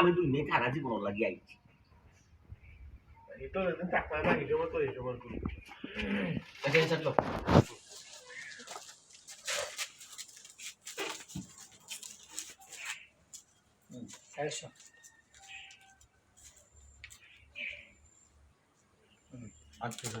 আমি দুই সারা জীবন লাগি আইছি। এটা এদিন টাকা না হিসেবে তো হিসেবে করি দেখেন চাটলো একশো আচ্ছা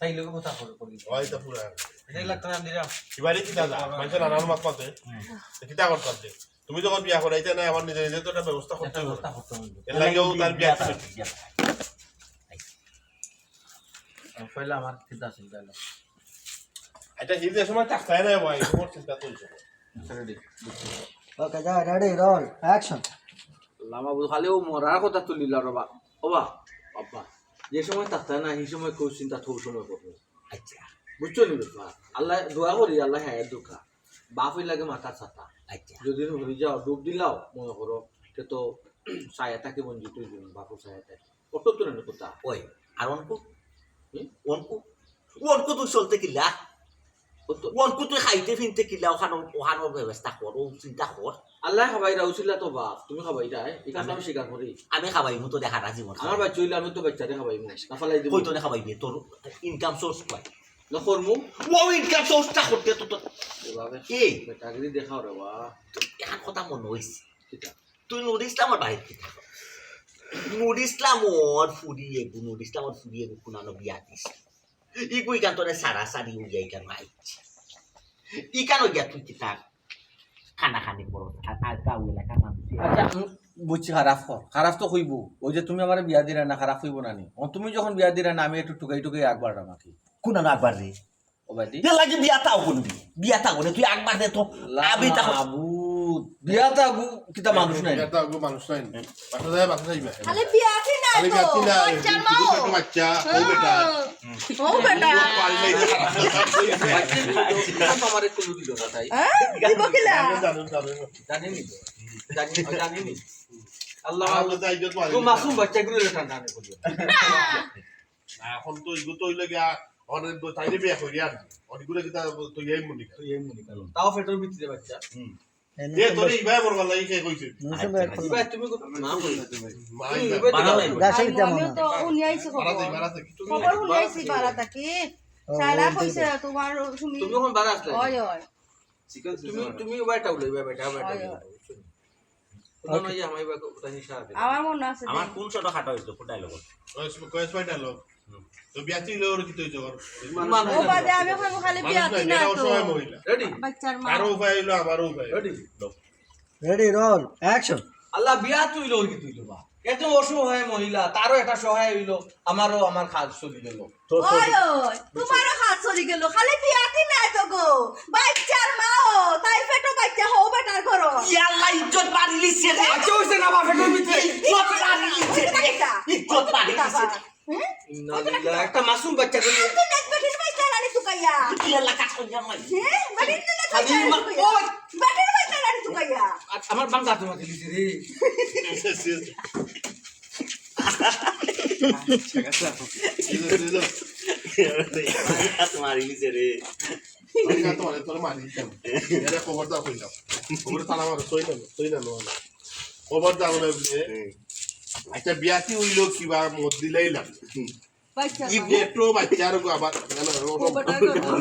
তাই লোক কথা করে করি হয় তা পুরা। এটা লাগতো আমি দিলাম এবারে কি দাদা? মানুষের নানার মাত পাতে কি তা করতে তুমি যখন বিয়া করাইতে না আমার নিজে নিজে তো একটা ব্যবস্থা করতে হবে। এর লাগেও তার বিয়া। পয়লা আমার চিন্তা ছিল তাহলে আচ্ছা হিজে সময় টাকা নাই ভাই তোমার চিন্তা তো হইছে। Ready Okay, yeah, ready, roll, লামা খালি ও মরার কথা তুলিল রবা ওবা বাবা। যে সময় তাতা না সেই সময় কেউ চিন্তা থৌ সময় করবে। আচ্ছা। বুঝছ নি বুঝবা আল্লাহ দোয়া করি আল্লাহ হ্যাঁ দোকা। বাপই লাগে মাথা ছাতা। আচ্ছা। যদি হয়ে যাও ডুব দিলাও মনে করো সে তো সায়া থাকে বঞ্চিত দিন বাপুর সায়া থাকে। কত তো না কথা ওই আর অনকু? অনকু? অনকু তুই চলতে কিলা কত অনকু তুই খাইতে ফিনতে কিলা ওখানো ওখানোর ব্যবস্থা কর ও চিন্তা কর আল্লাহ খাবাই রাউছিলা তো বাপ তুমি খাবাই রায় এখানে আমি স্বীকার করি আমি খাবাই মতো দেখা রাজি মন আমার বাচ্চা হইলে আমি তো বাচ্চারে খাবাই না ফালাই দিব কই তো খাবাই তোর ইনকাম সোর্স পাই নখর মু ও ইনকাম সোর্সটা করতে তো তোর এভাবে এই বেটাগিরি দেখাও রে বা এখন কথা মনে কিতা তুই নুর ইসলামর বাড়ির কি থাকো নুর ইসলামর ফুরিয়ে নুর ইসলামর ফুরিয়ে গু কুনানো বিয়া দিস ইগু ইকান তোরে সারা সারি উইয়া ইকান আইছি ইকান গিয়া তুই কি তার খানা খানি করো আর মানুষ আচ্ছা আমি বুঝছি খারাপ কর খারাপ তো হইব ওই যে তুমি আমার বিয়া দিলে না খারাপ হইব না নি ও তুমি যখন বিয়া দিলে না আমি একটু টুকাই টুকাই একবার আমাকে কুনানো একবার রে ও বাইদি এ লাগে বিয়া তাও করবি বিয়া তাও করে তুই একবার দে তো আমি তা লামাবুদ বিয়া তা গু কিতা মানুষ নাই। তো মানুষ নাই। বাসা যায় বাসা যাইবে। খালি বিয়াতি না খালি তো। ব্যক্তি না ছোট বাচ্চা ও বেটা। ও বেটা। পারলে আমার একটু দিল না তাই হ্যাঁ দিব কিলা? জানি নি জানি। নি আল্লাহ আমরা যাই যত তো মাসুম বাচ্চা গুলো ঠান্ডা করিও এখন তো ইগো তো হইলে গিয়া অনেক তাইলে বিয়া করি আর অনেকগুলো কিতা তো এই মুনি তাও ফেটোর ভিতরে বাচ্চা। এ কোনো আমার মনে কোন ছোট খাটো হয়েছিল ফুটাই লগত কয়েস লোক তো বিয়া চিলে কি তো জগর ও বাদে আমি কইব খালি বিয়াতি না এটা তো রেডি বাচ্চার মা। কারও উপায় হইল আমারও উপায় ready Ready, roll, action. Allah বিয়া তুইল ওর কি তুইল বা। একজন অসহায় মহিলা তারও একটা সহায় হইল আমারও আমার কাজ চলে গেল। তোমারও হাত চলি গেল খালি বিয়াতি না তো গো। বাচ্চার মা তাই পেটো বাচ্চা হও বেটার ঘর। ইয়াল্লা ইজ্জত বাড়ি লিছে আচ্ছা হইছে না বা ফেটোর ভিতরে ইজ্জত বাড়ি লিছে রে ইজ্জত বাড়ি লিছে রে হ্যাঁ ইন্না লিল্লাহ, একটা মাসুম বাচ্চা তুমি নেক বেটির বাচ্চা রানি তুকাইয়া ইয়াল্লা কাজ করি আমার হ্যাঁ বাড়ির দিলে খালি মা- ওই! বাড়ির বাচ্চা রানি তুকাইয়া আমার বাংলা তোমাকে দিছি রে। খবর দাও না না না আচ্ছা বিয়াতি কিবা মদ দিলাইলাম বাচ্চা ই পেট্রো বাচ্চার গো আবার আমার বাংলা তো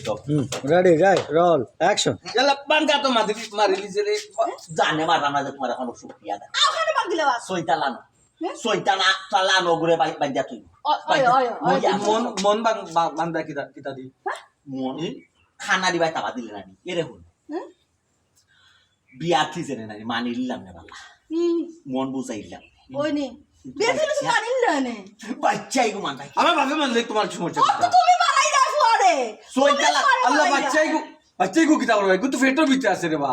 Oh, oh, oh. Hmm. মারি মারি রে জানে মারা না তোমার এখন সুপ্রিয়া দা ওখানে বাগিলে বাস সইতা লানো সইতা না চালানো ঘুরে বাজ্যা তুই। মন মন বান্দা কিতা কিতা দি। মন খানা দিবাই তাবা দিলে না এরে হল বিয়াতি জেনে নাই মানিলাম না বাবা মন বুঝাইলাম ওই নি। বিয়াতি লুসু মানিল না? বাচ্চাই গো আমার বাপে তোমার সমস্যা তুমি ফুয়ারে আল্লাহ বাচ্চাই গো বাচ্চাই গো কিতা ফেটের ভিতরে আছে রে বা।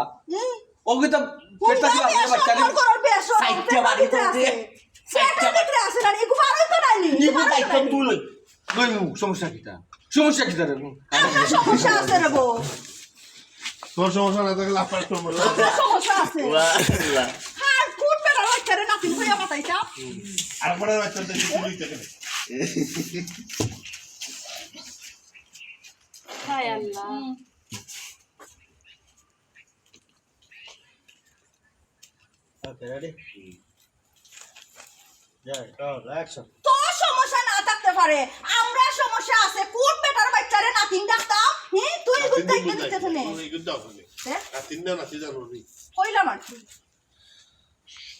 ও কিতা ফেটটা কি আপনি বাচ্চা রে সাইডটা বাড়ি তো দে। সাইডটা বাড়ি। ইগু দায়িত্ব তুই লই লই মু সমস্যা কিতা সমস্যা কিতা রে? সমস্যা আছে রে বউ তোর সমস্যা না থাকলে আপনার সমস্যা আছে আর কুট বেড়ার বাচ্চারে নাতিন হইয়া পাতাইতা আর পরে বাচ্চা তো কিছু গেলে হায় আল্লাহ Okay, ready? Yeah, roll, action. তোর সমস্যা না থাকতে পারে। আমরা সমস্যা আছে। কোন বেটার বাচ্চারে নাতিন ডাকতাম? হ্যাঁ তুই গুড গুত্তাইতে দিতে শুনে কিন্তু দাও হ্যাঁ? তিন দিন আছে জানো কইলাম আর।